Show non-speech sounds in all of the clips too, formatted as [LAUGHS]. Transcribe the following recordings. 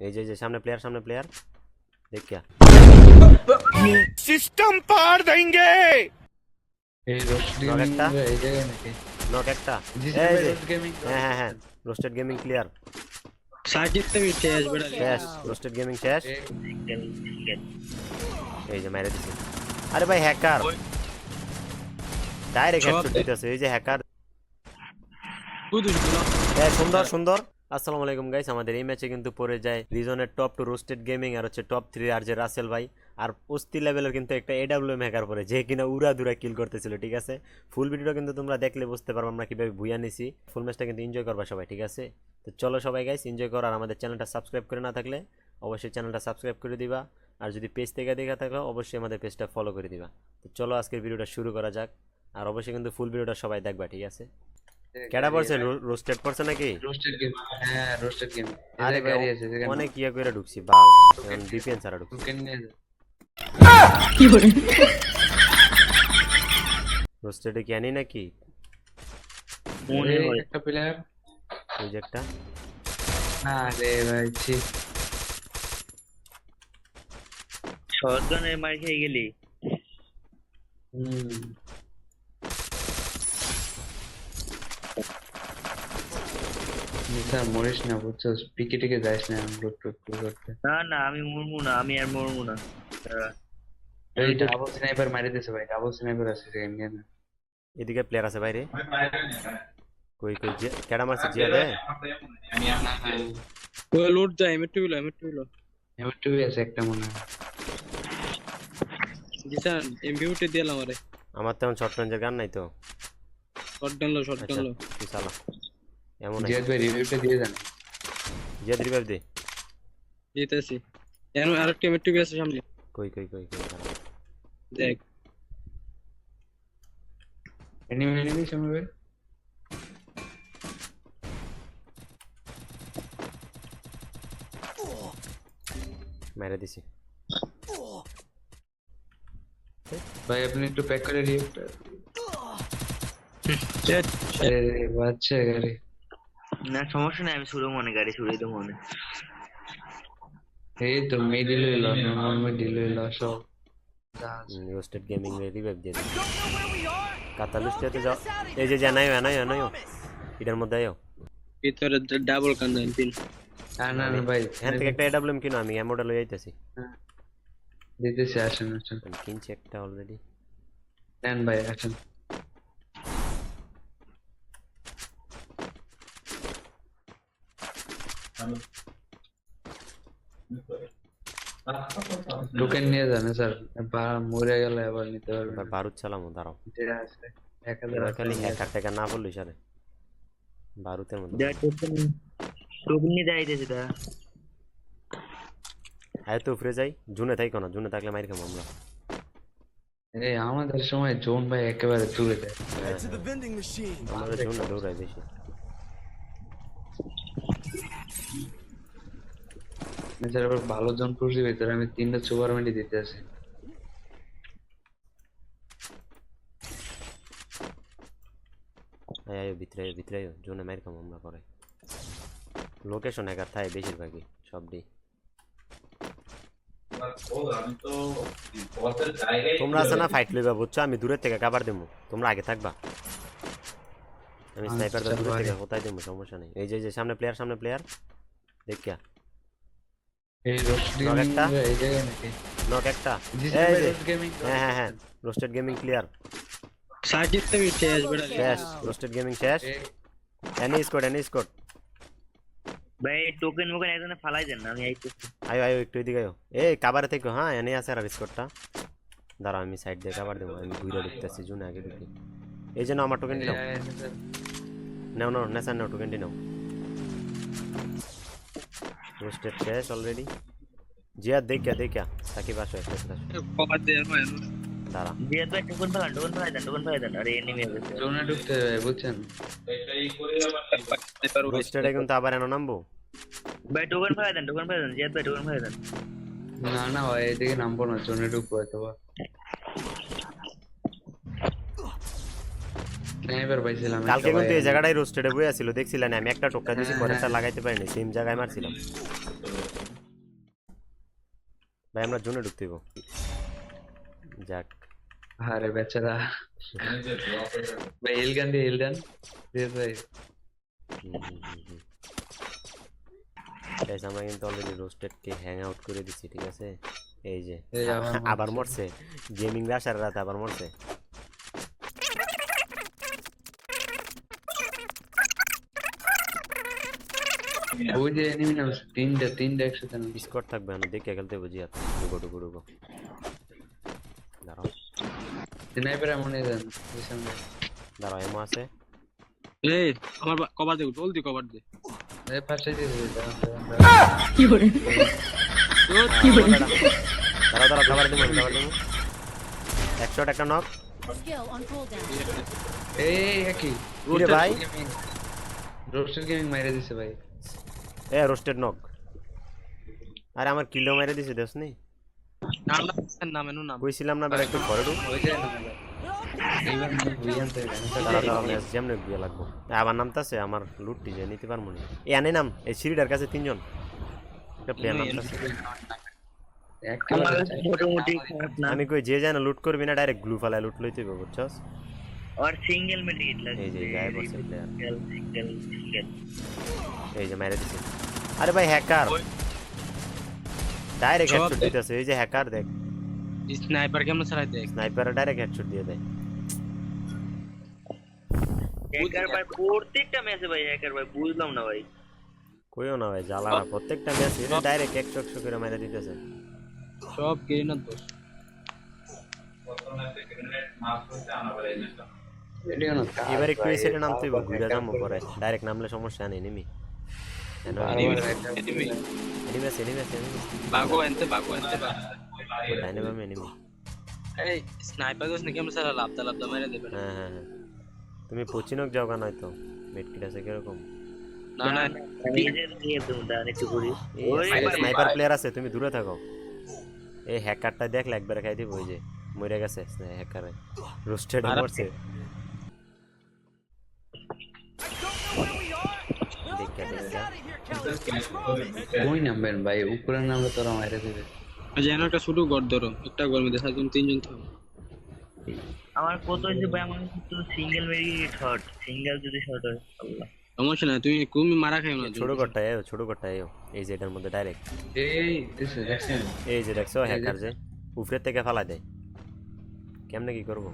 এই যে এই যে সামনে প্লেয়ার সামনে প্লেয়ার দেখ क्या सिस्टम पार देंगे এই রোস্ট আর গেমিং একটা? এই জায়গায় নাকি নক একটা জি এই যে রোস্ট গেমিং হ্যাঁ হ্যাঁ হ্যাঁ রোস্টেড গেমিং ক্লিয়ার সাজিদ তুমি শেষ বেড়া শেষ রোস্টেড গেমিং শেষ এই যে মেরে দিছে আরে ভাই হ্যাকার ডাইরেক্ট সব হেডশট দিতেছে এই যে হ্যাকার বুঝুস না হ্যাঁ সুন্দর সুন্দর আসসালামু আলাইকুম গাইস, আমাদের এই ম্যাচে কিন্তু পড়ে যায় রিজনের টপ টু রোস্টেড গেমিং আর হচ্ছে টপ থ্রি আর যে রাসেল ভাই। আর অস্তি লেভেলের কিন্তু একটা এডাব্লিউএম হ্যাকার পরে যে কিনা উড়া দুরা কিল করতেছিল, ঠিক আছে? ফুল ভিডিওটা কিন্তু তোমরা দেখলে বুঝতে পারব আমরা কীভাবে ভুইয়া নিছি। ফুল ম্যাচটা কিন্তু এনজয় করবা সবাই, ঠিক আছে? তো চলো সবাই গাইস এনজয় করো আর আমাদের চ্যানেলটা সাবস্ক্রাইব করে না থাকলে অবশ্যই চ্যানেলটা সাবস্ক্রাইব করে দিবা। আর যদি পেজ থেকে দেখা থাকলে অবশ্যই আমাদের পেজটা ফলো করে দিবা। তো চলো আজকের ভিডিওটা শুরু করা যাক। আর অবশ্যই কিন্তু ফুল ভিডিওটা সবাই দেখবা, ঠিক আছে? কেডা পড়ছে? রোস্টেড পড়ছে নাকি? রোস্টেড গেম হ্যাঁ রোস্টেড গেম আরে ভাই, অনেক ইয়ে করে ঢুকছি বাল এখন ডিফেন্স আর ঢুকছি। যা। রোস্টেডে কি আনি নাকি? মনে হয়। একটা প্লেয়ার ওই যে একটা। আরে ভাই ছি। শটগানের মার খেয়ে গেলি। হুম। স্যার মরিস না বুঝছ পিকে টিকে যাইস না লুট টুট করতে। না না আমি মরমু না আমি আর মরমু না। এই ডাবল স্নাইপার মারি দিছে ভাই ডাবল স্নাইপার আছে নিয়ে না এদিকে প্লেয়ার আছে বাইরে কই কই যে কেডা মারছে জিয়া দে? ও লুট যায় এমএ2 লো এমএ2 লো। এবার টু আছে একটা মনে হয়। জিসান এমবিউটি দিলাম আরে। আমার তেমন শর্ট রেঞ্জের গান নাই তো। শটগান লো শটগান আচ্ছা লো। তুই চালা। এমন জিয়াদ ভাই রিভিউটা দিয়ে দেন। জিয়া রিভাইভ দে জিতেছি এর আরেকটা এমএ2 আছে সামনে। কই কই কই কই। দেখ। এনিমি এনিমি সামনে ভাই? মেরে দিছি। ভাই আপনি একটু প্যাক করে চেট আরে বাচ্চা গাড়ি। না সমস্যা নাই আমি শুরু মনে গাড়ি শুরু তো মনে। এই তো মিডিল হইল নর্মাল মিডিল হইল সব। রোস্টেড গেমিং এর রিভাইভ দিয়ে কাতালুস্টিয়াতে যাও। এই যে জানাইও আনাইও আনাইও এটার মধ্যে আয়ো। ভিতরে ডাবল কান্দান তিন। না না না ভাই এখান থেকে একটা এডাব্লিউএম কিনো আমি এমোটা লই যাইতেছি দিতেছি আসেন আসেন। কিনছি একটা অলরেডি নেন ভাই আসেন। টোকেন নিয়ে যান স্যার। মরে গেলে আবার নিতে পারবেন। বারুদ চালামো দাঁড়াও। খালি হ্যাকার টাকা না বললি সারে বারুতের মধ্যে। টোকেন নিয়ে দা আয় তো উপরে যাই। জুনে থাইকো না জুনে থাকলে মাইর খাব আমরা। এই আমাদের সময় জোন ভাই একেবারে দূরে আমরা জুনে দৌড়াই বেশি। আবার ভালো জন পড়ছি ভিতরে আমি তিনটা সুপার মেডি দিতে আছি। আয় ভিতরে আয় ভিতরে আয় জুনে খাব আমরা পরে। লোকেশন হ্যাকার থাকে বেশিরভাগই সব ডি তোমরা আছে না ফাইট লইবা বুঝছ? আমি দূরের থেকে কাবার দেবো তোমরা আগে থাকবা। আমি স্নাইপার আচ্ছা, দূরের থেকে। কোথায় দেবো সমস্যা নেই। এই যে সামনে প্লেয়ার সামনে প্লেয়ার দেখ কে এই রোস্ট নক গেমিং একটা? এই জায়গায় নাকি? নক একটা জি এই স্যার যে। রোস্ট গেমিং হ্যাঁ হ্যাঁ হ্যাঁ। রোস্টেড গেমিং ক্লিয়ার সাজিদ তুমি শেষ বেড়া শেষ রোস্টেড গেমিং শেষ। এনি স্কোড এনি স্কোড ভাই টোকেন মোকেন একজনে ফালাই দেন না আমি আইতেছি আয়ো আয়ো একটু এদিকে আয়ো। এই কাবারে থেকে হ্যাঁ এনে আছে আর স্কোরটা দাঁড়াও আমি সাইড দিয়ে কাবার দেবো আমি ঘুরে ঢুকতেছি জুনে আগে ঢুকি। এই জন্য আমার টোকেনটি নাও। নাও নাও নেশা নাও টোকেনটি নাও। রোস্টেড শেষ অলরেডি জিয়া দেখা দেখা সাকিব আসো একটা আসো কভার দেয়ার হয় দাঁড়া। জিয়াদ ভাই টোকেন ফালান টোকেন ফালাই দেন টোকেন ফালাই দেন আরে এনিমি আছে জোনে ঢুকতে হবে বুঝছেন? রোস্টেডে কিন্তু আবার এনে নামবো। ভাই টোকেন ফালাই দেন টোকেন ফালাই দেন। জিয়াদ ভাই টোকেন ফালাই দেন। না না ভাই এদিকে নামবো না জোনে ঢুকবো হয়তো স্নাইপার পাইছিলাম কালকে কিন্তু এই জায়গাটাই রোস্টেডে বই আছিল দেখছিলেন আমি একটা দিয়েছি পরে লাগাইতে পারিনি সেম জায়গায় মারছিলাম। ভাই আমরা জোনে ঢুকতে। যাক। আরে বেচারা। ভাই হিলগান দিয়ে হিলগান ভাই। Guys, আমরা কিন্তু অলরেডি রোস্টেড কে হ্যাং আউট করে দিচ্ছি ঠিক আছে? এই যে আবার আবার মরছে। গেমিং আসার রাতে আবার মরছে। ওই যে এনিমি নাম তিনটা তিনটা একসাথে নাম থাকবে না দেখে খেলতে বুঝি আর ডুবো ডুবো ডুবো দাঁড়াও। স্নাইপার এমন দেন দাঁড়াও এমো আছে। এই আমার কভার দে জলদি কভার দে। এই পাশে দিয়ে দিবি, দাঁড়ান, দাঁড়ান, দাঁড়ান। দাঁড়াও দাঁড়াও খাবার দিব খাবার দিব। একশো একটা নক. এই একই। ভাই? রোস্টার গেমিং মাইরে দিছে ভাই। এ রোস্টেড নক আরে আমার কিলো মেরে দিছে দেখ নি কইছিলাম না বেটা একটু ঘরে এ, আবার নামতাছে আমার লুটটি যে নিতে পারব না। এই আনে নাম এই সিঁড়িটার কাছে তিনজন। আমি কই যে যায় না লুট করবি না ডাইরেক্ট গ্লু ফালায় লুট লইতে বুঝছস? আর সিঙ্গেল মেডিকেট লাগে এই যে গায়ে বসে প্লেয়ার সিঙ্গেল সিঙ্গেল সিঙ্গেল এই যে মেরে দিছে আরে ভাই হ্যাকার ডাইরেক্ট সব হেডশট দেখ। দিতেছে এই যে হ্যাকার দেখ স্নাইপার কেমন চালাই দেখ স্নাইপারে ডাইরেক্ট হেডশট দিয়ে দেয় হ্যাকার ভাই প্রত্যেকটা ম্যাচে ভাই হ্যাকার ভাই বুঝলাম না ভাই কইও না ভাই জ্বালা না প্রত্যেকটা ম্যাচে ডাইরেক্ট একশো একশো করে মেরে দিতেছে সব গেরিনার দোষ এটিও না কাজ এবার একটু এই সাইডে ঘুরে যাব পরে ডাইরেক্ট নামলে সমস্যা নেই নিমি হ্যাঁ হ্যাঁ হ্যাঁ তুমি পচিনক যাও কেন হয়তো মেটকিট আছে কীরকম স্নাইপার প্লেয়ার আছে তুমি দূরে থাকো এই হ্যাকারটা দেখলে একবার খাই দিব ওই যে মরে গেছে হ্যাকারে রোস্টেড করছে কই নামবেন ভাই? উপরের নামে তোরা মাইরে দিবে যেন একটা ছোট ঘর ধরো একটা ঘর মধ্যে সাতজন তিনজন থাকো। আমার কত হয়েছে ভাই? আমার তো সিঙ্গেল মেডিকেট শট সিঙ্গেল যদি শট হয় আল্লাহ। সমস্যা নাই তুমি তুমি মারা খাইও না ছোট ঘরটা এও ছোট ঘরটা এও। এই যে এটার মধ্যে ডাইরেক্ট এই এই যে দেখছ হ্যাকার যে উপরের থেকে ফালা দেয়। কেমনে কি করব?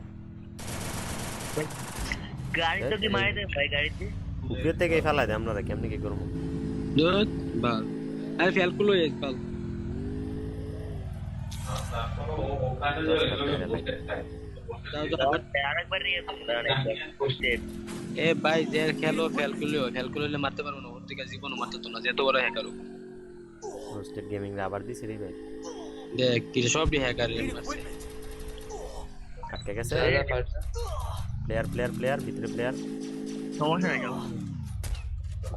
গাড়ি তো কি মারে দেয় ভাই গাড়িতে? উপরের থেকেই ফালা দেয় আমরা কেমনে কি করব? দোত বাল আরে দাঁড়ান একবার Step. এ ভাই যে খেলো ফেলকুলো ফেলকুলো মারতে পারব না ওর থেকে জীবনও মারতে তো না যেত বড় হ্যাকার রোস্টেড গেমিং আবার দিছে রে ভাই। দেখ কি সবই হ্যাকার আটকে গেছে। প্লেয়ার প্লেয়ার প্লেয়ার ভিতরে প্লেয়ার সমস্যা নাই যাও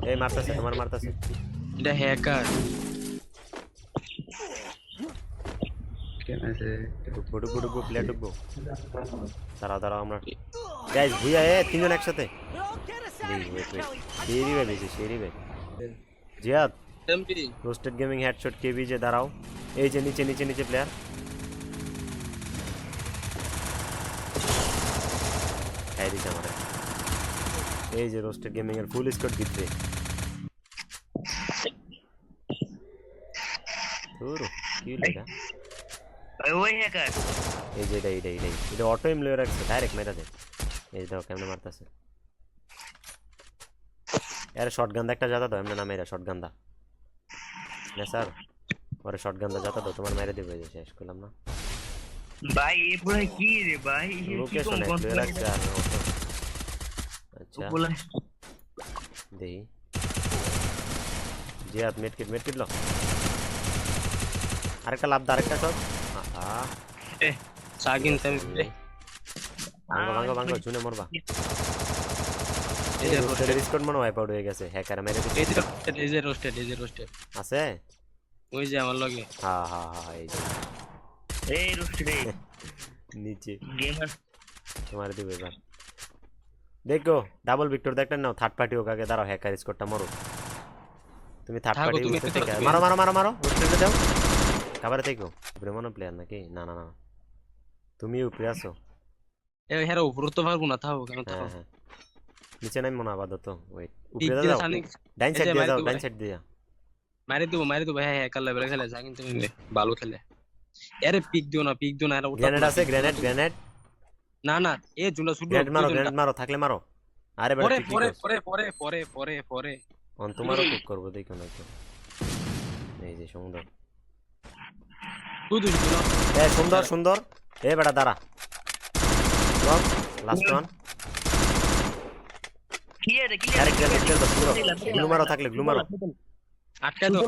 এই মারতাছে তোমার মারতাছে এটা হ্যাকার কেন প্লেয়ার ডুববো দাঁড়াও দাঁড়াও আমরা গাইজ ভুইয়া এ তিনজন একসাথে শেরি ভাই বেশি শেরি ভাই জিয়াদ রোস্টেড গেমিং হেডশট কেবি যে দাঁড়াও এই যে নিচে নিচে নিচে প্লেয়ার খাই দিছে আমার এই যে রোস্টেড গেমিং এর ফুল স্কোর ভিতরে ধুর, কি ভাই ওই হ্যাকার এই যে এটা এটা এটাই এটা অটো এম লয়ে রাখছে ডাইরেক্ট মেরা দে এই দেখো কেমনে মারতাছে। আরে শর্ট গান্দা একটা জাতা দাও এমনি না মেরা শর্ট গান্দা না স্যার পরে শর্ট গান্দা জাতা দাও তোমার মেরে দেবে শেষ করলাম না। ভাই এ পুরো কি রে ভাই? লোকেশন এক লয়ে রাখছে আর আচ্ছা। মেটকিট মেটকিট লো। আরেকটা লাভ দা আরেকটা শট। আহা। এ সাকিন তুমি ভাঙ্গো ভাঙ্গো ভাঙ্গো জুনে মরবা। এই যে রোস্টেড স্কোর মনে হয় আউট হয়ে গেছে। হ্যাকার মেরে দিছে। এই যে এই যে রোস্টেড এই যে রোস্টেড আছে? ওই যে আমার লগে। হ্যাঁ হ্যাঁ হ্যাঁ এই যে। এই রুস্ট রে [LAUGHS] নিচে। গেমার তোমার দিবে এবার। দেখো ডাবল ভিক্টর দেখলেন নাও থার্ড পার্টি আগে দাঁড়াও হ্যাকার স্কোরটা মরো। তুমি থার্ড থাকো, পার্টি তো থেকে। মারো মারো মারো মারো দাও খাবার থেকো। উপরে মনে প্লেয়ার নাকি? না না না। তুমি উপরে আছো। এ হেরা উপরে তো পারব না থাও কেন থাও হ্যাঁ হ্যাঁ। নিচে নাই মনে আপাতত। ওয়েট উপরে সানি ডাইন সাইড দিয়ে দেবো ডাইন। সাইড দিয়ে মারি দেবো মারি দেবো হ্যাঁ হ্যাঁ কাল খেলে যা কিন্তু ভালো খেলে। আরে পিক দিও না পিক দিও না গ্রেনেড আছে গ্রেনেড গ্রেনেড না না এ জুনা শুধু গ্রেনেড মারো গ্রেনেড মারো থাকলে মারো। আরে বেটা পরে পরে পরে পরে পরে পরে পরে। অন তোমারও কুক করব দেখো না একটু এই যে সুন্দর। এ সুন্দর সুন্দর। এ বেটা দাঁড়া। লাস্ট ওয়ান ক্লিয়ার আরে ক্লিয়ার গ্রেনেড গ্রেনেড গ্লু মারো থাকলে গ্লু মারো। আটকে দাও।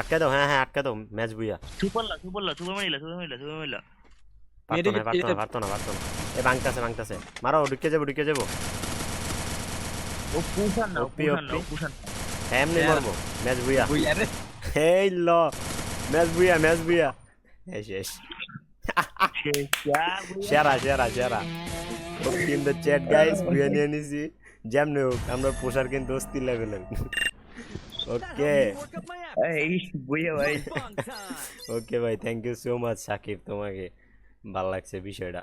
আটকে দাও হ্যাঁ হ্যাঁ আটকে দাও ম্যাচ বুইয়া। সুপারলা সুপারলা সুপার মারিলা সুপার মারিলা সুপার মারিলা। না মেরে পারতো না পারতো না পারতো না। এ ভাঙতাছে ভাঙতাছে। মারো ঢুকে যাব ঢুকে যাব। ও পুষান না ও ওপি, না ও ওপি। পুষান হ্যাঁ, এমনি। মারবো। Match booyah. এই ল ম্যাচ বুইয়া ম্যাচ বুইয়া। এই শেষ সেরা সেরা সেরা। In the chat guys booyah নিয়ে নিছি। যেমনি হোক আমরা পোষার কিন্তু অস্থির লেভেলের ওকে। এই ভাই। ওকে ভাই thank you so much Sakib তোমাকে। ভালো লাগছে বিষয়টা।